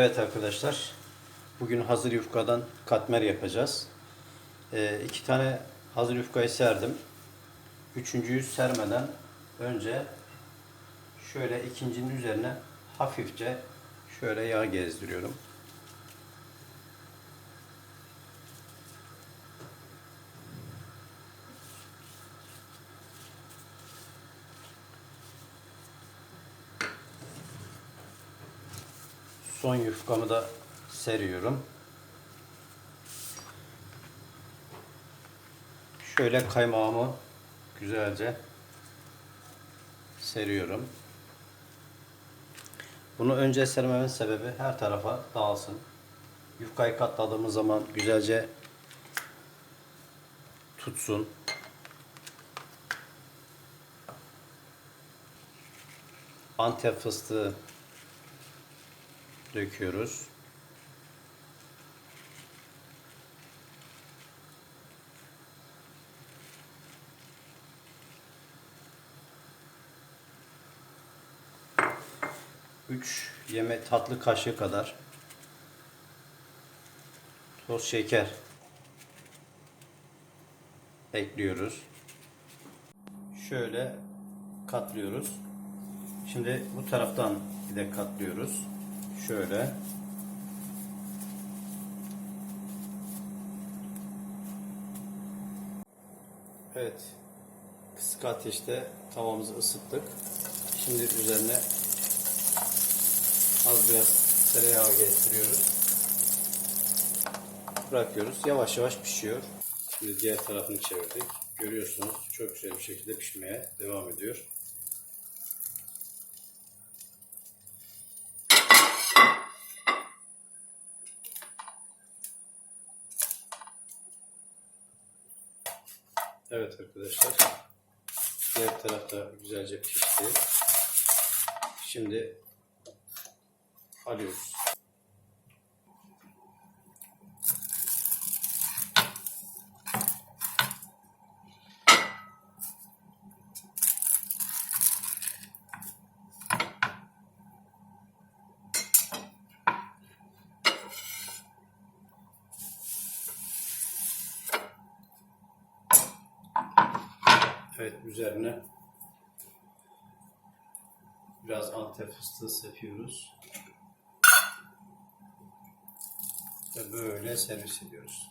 Evet arkadaşlar, bugün hazır yufkadan katmer yapacağız. Ee, iki tane hazır yufkayı serdim. Üçüncüyü sermeden önce şöyle ikincinin üzerine hafifçe şöyle yağ gezdiriyorum. Son yufkamı da seriyorum. Şöyle kaymağımı güzelce seriyorum. Bunu önce sermemin sebebi her tarafa dağılsın. Yufkayı katladığımız zaman güzelce tutsun. Antep fıstığı döküyoruz. Üç yeme tatlı kaşığı kadar toz şeker ekliyoruz. Şöyle katlıyoruz. Şimdi bu taraftan bir de katlıyoruz. Şöyle. Evet. Kısık ateşte tavamızı ısıttık. Şimdi üzerine az biraz tereyağı gezdiriyoruz. Bırakıyoruz. Yavaş yavaş pişiyor. Şimdi diğer tarafını çevirdik. Görüyorsunuz çok güzel bir şekilde pişmeye devam ediyor. Evet arkadaşlar. Diğer taraf da güzelce pişti. Şimdi alıyoruz. Evet üzerine biraz antep fıstığı sepiyoruz. Ve böyle servis ediyoruz.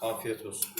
Afiyet olsun.